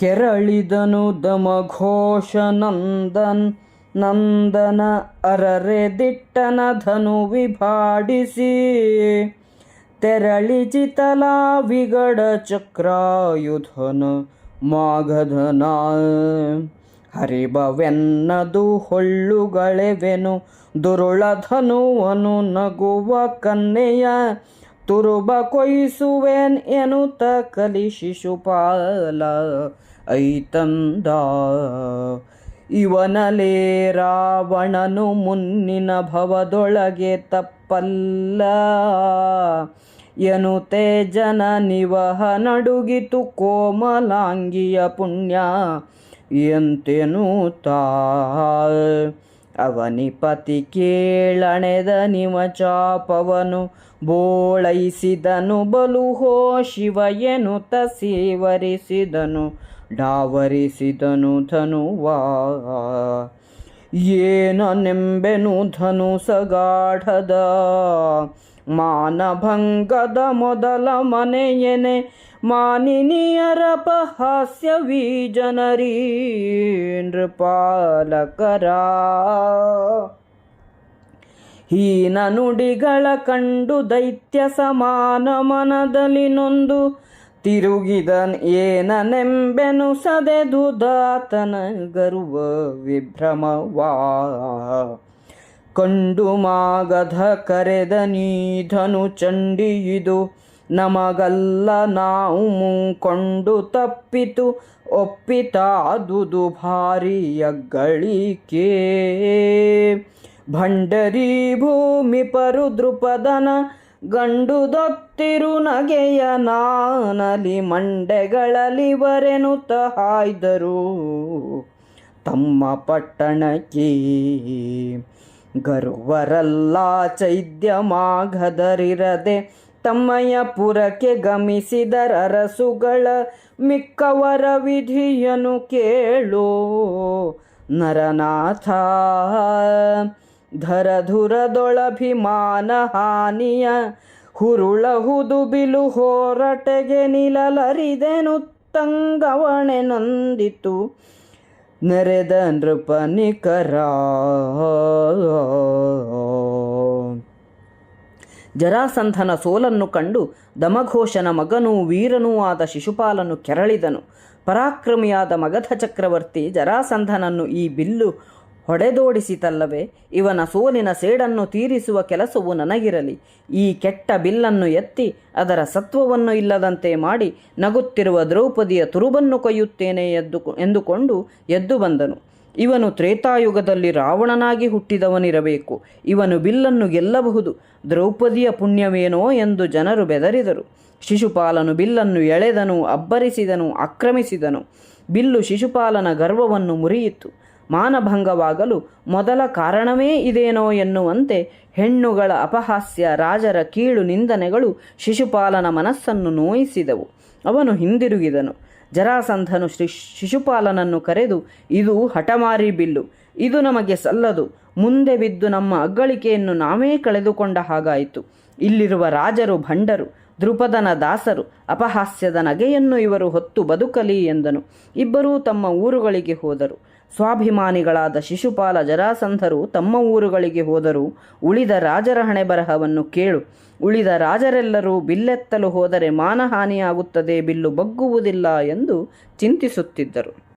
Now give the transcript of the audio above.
ಕೆರಳಿದನು ದಮಘೋಷ ನಂದನ್ ನಂದನ ಅರರೆ ದಿಟ್ಟನ ಧನು ವಿಭಾಡಿಸಿ ತೆರಳಿ ಚಿತಲಾ ವಿಗಡ ಚಕ್ರಾಯುಧನ ಮಾಘಧನ ಹರಿಬವೆನ್ನದು ಹೊಳ್ಳುಗಳೆವೆನು ದುರುಳಧನುವನು ನಗುವ ಕನ್ನೆಯ ತುರುಬ ಕೊಯ್ಸುವೆನ್ ಎನ್ನುತ್ತ ಕಲಿ ಶಿಶುಪಾಲ ಐತಂದ. ಇವನಲೇ ರಾವಣನು ಮುನ್ನಿನ ಭವದೊಳಗೆ ತಪ್ಪಲ್ಲ. ಎನುತೆ ಜನ ನಿವಹ ನಡುಗಿತು ಕೋಮಲಾಂಗಿಯ ಪುಣ್ಯ ಎಂತೆನುತ್ತಾ ಅವನಿಪತಿ ಕೇಳಣೆದ ನಿಮ ಚಾಪವನು, ಬೋಳೈಸಿದನು ಬಲು ಹೋ ಶಿವ ಎನು ತಸೀವರಿಸಿದನು, ಡಾವರಿಸಿದನು ಧನುವಾ. ಏನನೆಂಬೆನು ಧನು ಸಗಾಢದ, ಮಾನಭಂಗದ ಮೊದಲ ಮನೆಯನೆ ಮಾನಿನಿಯರಪಹಾಸ್ಯವೀ ಜನರೀ ನೃಪಾಲಕರ ಹೀನ ನುಡಿಗಳ ಕಂಡು ದೈತ್ಯ ಸಮಾನ ಮನದಲ್ಲಿ ನೊಂದು ತಿರುಗಿದನ್ ಏನನೆಂಬೆನು ಸದೆದುದಾತನ ಗರುವ ವಿಭ್ರಮವಾ. ಕಂಡು ಮಾಗಧ ಕರೆದ ನೀಧನು ಚಂಡಿಯಿದು ನಮಗಲ್ಲ ನಾವು ಮುಂಕೊಂಡು ತಪ್ಪಿತು, ಒಪ್ಪಿತಾದುದು ಭಾರಿಯಗಳಿಕೆ ಭಂಡರಿ ಭೂಮಿ ಪರು ದೃಪದನ ಗಂಡುದೊತ್ತಿರು ನಗೆಯ ನಾನಲಿ ಮಂಡೆಗಳಲ್ಲಿ ವರೆನುತ ಹಾಯ್ದರು. ತಮ್ಮ ಪಟ್ಟಣಕ್ಕೆ ಗರುವರಲ್ಲ ಚೈದ್ಯ ಮಾಘದರಿರದೆ ತಮ್ಮಯ ಪುರಕ್ಕೆ ಗಮಿಸಿದರರಸುಗಳ ಮಿಕ್ಕವರ ವಿಧಿಯನು ಕೇಳೋ. ನರನಾಥ ಧರಧುರದೊಳಭಿಮಾನ ಹಾನಿಯ ಹುರುಳಹುದು ಬಿಲು ಹೋರಟೆಗೆ ನಿಲಲರಿದೆನು ತಂಗವಣೆ ನಂದಿತು. ನೆರೆದ ನೃಪನಿಕರ ಜರಾಸಂಧನ ಸೋಲನ್ನು ಕಂಡು ದಮಘೋಷನ ಮಗನೂ ವೀರನೂ ಆದ ಶಿಶುಪಾಲನು ಕೆರಳಿದನು. ಪರಾಕ್ರಮಿಯಾದ ಮಗಧ ಚಕ್ರವರ್ತಿ ಜರಾಸಂಧನನ್ನು ಈ ಬಿಲ್ಲು ಹೊಡೆದೋಡಿಸಿತಲ್ಲವೇ, ಇವನ ಸೋಲಿನ ಸೇಡನ್ನು ತೀರಿಸುವ ಕೆಲಸವು ನನಗಿರಲಿ. ಈ ಕೆಟ್ಟ ಬಿಲ್ಲನ್ನು ಎತ್ತಿ ಅದರ ಸತ್ವವನ್ನು ಇಲ್ಲದಂತೆ ಮಾಡಿ ನಗುತ್ತಿರುವ ದ್ರೌಪದಿಯ ತುರುಬನ್ನು ಕೊಯ್ಯುತ್ತೇನೆ ಎದ್ದು, ಎಂದುಕೊಂಡು ಎದ್ದು ಬಂದನು. ಇವನು ತ್ರೇತಾಯುಗದಲ್ಲಿ ರಾವಣನಾಗಿ ಹುಟ್ಟಿದವನಿರಬೇಕು. ಇವನು ಬಿಲ್ಲನ್ನು ಗೆಲ್ಲಬಹುದು. ದ್ರೌಪದಿಯ ಪುಣ್ಯವೇನೋ ಎಂದು ಜನರು ಬೆದರಿದರು. ಶಿಶುಪಾಲನು ಬಿಲ್ಲನ್ನು ಎಳೆದನು, ಅಬ್ಬರಿಸಿದನು, ಆಕ್ರಮಿಸಿದನು. ಬಿಲ್ಲು ಶಿಶುಪಾಲನ ಗರ್ವವನ್ನು ಮುರಿಯಿತು. ಮಾನಭಂಗವಾಗಲು ಮೊದಲ ಕಾರಣವೇ ಇದೇನೋ ಎನ್ನುವಂತೆ ಹೆಣ್ಣುಗಳ ಅಪಹಾಸ್ಯ, ರಾಜರ ಕೀಳು ನಿಂದನೆಗಳು ಶಿಶುಪಾಲನ ಮನಸ್ಸನ್ನು ನೋಯಿಸಿದವು. ಅವನು ಹಿಂದಿರುಗಿದನು. ಜರಾಸಂಧನು ಶ್ರೀ ಶಿಶುಪಾಲನನ್ನು ಕರೆದು ಇದು ಹಠಮಾರಿ ಬಿಲ್ಲು ಇದು ನಮಗೆ ಸಲ್ಲದು. ಮುಂದೆ ಬಿದ್ದು ನಮ್ಮ ಅಗ್ಗಳಿಕೆಯನ್ನು ನಾವೇ ಕಳೆದುಕೊಂಡ ಹಾಗಾಯಿತು. ಇಲ್ಲಿರುವ ರಾಜರು ಭಂಡರು ದೃಪದನ ದಾಸರು, ಅಪಹಾಸ್ಯದ ನಗೆಯನ್ನು ಇವರು ಹೊತ್ತು ಬದುಕಲಿ ಎಂದನು. ಇಬ್ಬರೂ ತಮ್ಮ ಊರುಗಳಿಗೆ ಹೋದರು. ಸ್ವಾಭಿಮಾನಿಗಳಾದ ಶಿಶುಪಾಲ ಜರಾಸಂಧರು ತಮ್ಮ ಊರುಗಳಿಗೆ ಹೋದರು. ಉಳಿದ ರಾಜರ ಹಣೆಬರಹವನ್ನು ಕೇಳು. ಉಳಿದ ರಾಜರೆಲ್ಲರೂ ಬಿಲ್ಲೆತ್ತಲು ಹೋದರೆ ಮಾನಹಾನಿಯಾಗುತ್ತದೆ, ಬಿಲ್ಲು ಬಗ್ಗುವುದಿಲ್ಲ ಎಂದು ಚಿಂತಿಸುತ್ತಿದ್ದರು.